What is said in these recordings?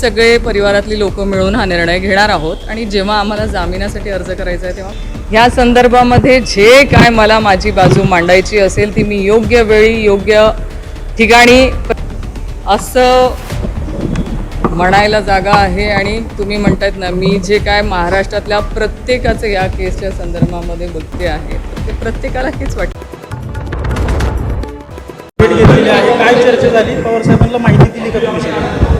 सगळे परिवारातली लोक मिळून हा निर्णय घेणार आहोत. आणि जेव्हा आम्हाला जामिनासाठी अर्ज करायचा आहे तेव्हा ह्या संदर्भामध्ये जे काय मला माझी बाजू मांडायची असेल ती मी योग्य वेळी योग्य ठिकाणी असं म्हणायला जागा आहे. आणि तुम्ही म्हणतायत ना मी जे काय महाराष्ट्रातल्या प्रत्येकाचं या केसच्या संदर्भामध्ये बोलते आहे ते प्रत्येकाला हेच वाटतं. भेट घेतलेली आहे. काय चर्चा झाली? पवार साहेबांना माहिती दिली का तुम्ही सगळी?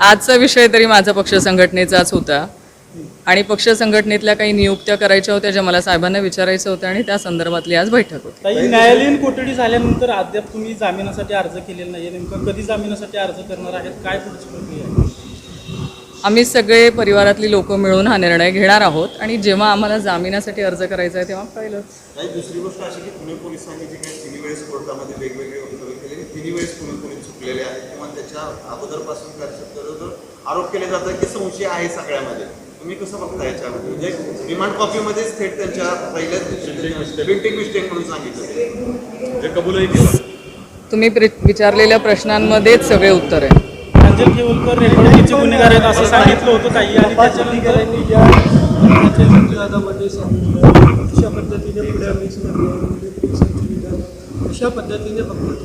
आजचा विषय तरी माझा पक्ष संघटनेचाच होता. आणि पक्ष संघटनेतल्या काही नियुक्त्या करायच्या होत्या ज्या मला साहेबांना विचारायचं होतं आणि त्या संदर्भातली आज बैठक होती. ताई न्यायालयीन कोठडी झाल्यानंतर अद्याप तुम्ही जामिनासाठी अर्ज केलेला नाही नेमकं कधी जामिनासाठी अर्ज करणार आहेत? काय पुढची प्रक्रिया आहे? आम्ही सगळे परिवारातली लोक मिळून हा निर्णय घेणार आहोत आणि जेव्हा आम्हाला जामिनासाठी अर्ज करायचा आहे तेव्हा कळलं ताई दुसरी गोष्ट अशी की पुणे पोलिसांनी जे काही तिन्ही वेळेस कोर्टामध्ये वेगवेगळे वक्तव्य केले तिन्ही वेळेस पुणे चुकलेले आहेत किंवा त्याच्या अगोदरपासून काय आरोप केले जातात की संशय आहे सगळ्यामध्ये. तुम्ही कसं बघता याच्यामध्ये म्हणजे रिमांड कॉपीमध्येच थेट त्यांच्या पहिल्याच प्रिंटिंग मिस्टेक म्हणून सांगितलं. ते कबूलही केलं. तुम्ही प्रि- विचारलेल्या प्रश्नांमध्येच सगळे उत्तर आहे. प्रांजल खेवलकर रेकॉर्डिंगचे गुन्हेगार आहेत असं सांगितलं होतं ताई. आणि त्याच्यानंतर विवादामध्ये सांगितलं. अशा पद्धतीने पुढे मिक्स करणं अशा पद्धतीने फक्त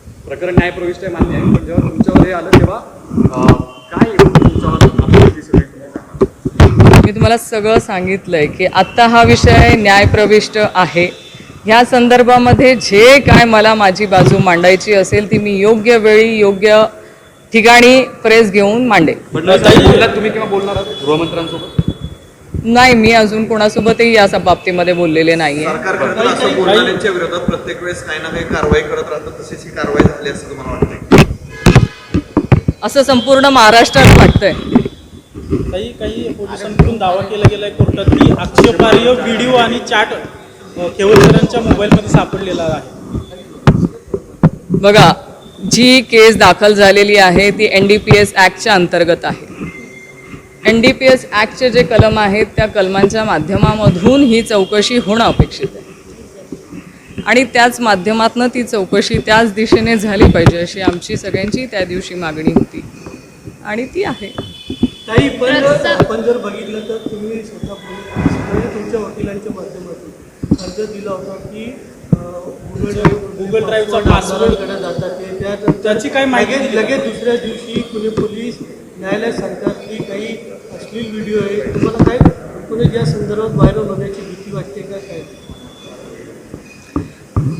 प्रकरण न्यायप्रविष्ट आहे मान्य आहे. पण जेव्हा तुमच्यावर हे आलं तेव्हा काय तुमच्यावर मी तुम्हाला सगळं सांगितलंय की आत्ता हा विषय न्यायप्रविष्ट आहे. ह्या संदर्भामध्ये जे काय मला माझी बाजू मांडायची असेल ती मी योग्य वेळी योग्य ठिकाणी प्रेस घेऊन मांडेल बोललात तुम्ही किंवा बोलणार आहात? गृहमंत्र्यांसोबत? नाही मी अजून कोणासोबतही या सब बाबतीमध्ये बोललेले नाहीये. सरकार असं बोलणाऱ्यांच्या विरोधात प्रत्येक वेळेस काही ना काही कारवाई करत राहतं तशीच ही कारवाई झाली असं तुम्हाला वाटतंय? असं संपूर्ण महाराष्ट्रात वाटतंय. काही काही पोलिसांकडून दावा केला गेलाय कोर्टात की आक्षेपार्ह व्हिडिओ आणि चॅट अ, खेवलकरांच्या मोबाईलमध्ये सापडलेला आहे. बघा जी केस दाखल झालेली आहे ती एन डी पी एस ॲक्टच्या अंतर्गत आहे. एन डी पी एस ॲक्टचे जे कलम आहेत त्या कलमांच्या माध्यमामधून ही चौकशी होणं अपेक्षित आहे. आणि त्याच माध्यमातनं ती चौकशी त्याच दिशेने झाली पाहिजे अशी आमची सगळ्यांची त्या दिवशी मागणी होती. आणि ती आहे. पण आपण जर बघितलं तर तुम्ही स्वतः तुमच्या वकिलांच्या माध्यमातून अर्ज दिला होता की गुगल Google Drive चा password. कडे जातात ते त्या त्याची काय माहिती लगेच? लगेच दुसऱ्या दिवशी पुणे पोलीस न्यायालयात सांगतात की काही अश्लील व्हिडिओ आहे. तुम्हाला काय पुणे या संदर्भात व्हायरल होण्याची भीती वाटते का काय?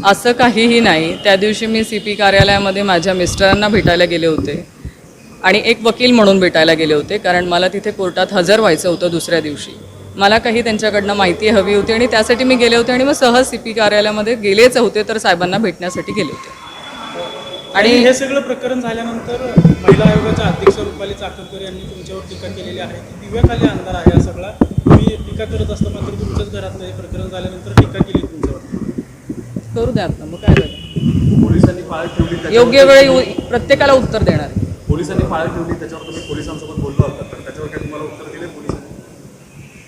असं काहीही नाही. त्या दिवशी मी सी पी कार्यालयामध्ये माझ्या मिस्टरांना भेटायला गेले होते. आणि एक वकील म्हणून भेटायला गेले होते कारण मला तिथे कोर्टात हजर व्हायचं होतं दुसऱ्या दिवशी. मला काही त्यांच्याकडनं माहिती हवी होती आणि त्यासाठी मी गेले होते आणि मग सहज सी पी कार्यालयामध्ये गेलेच होते तर साहेबांना भेटण्यासाठी गेले होते. आणि हे सगळं प्रकरण झाल्यानंतर महिला आयोगाच्या अध्यक्ष रुपाली चाकणकर यांनी तुमच्यावर टीका केलेली आहे. ती दिव्याखाली अंधार आहे हा सगळा. तुम्ही टीका करत असता मात्र तुमच्याच घरातलं हे प्रकरण झाल्यानंतर टीका केली तुमच्यावर. करू द्यात ना मग काय झालं? पोलिसांनी पाळत ठेवली योग्य वेळी प्रत्येकाला उत्तर देणार. पोलिसांनी पाळत ठेवली त्याच्यावर तुम्ही पोलिसांसोबत बोललो होता तर त्याच्यावर काय तुम्हाला उत्तर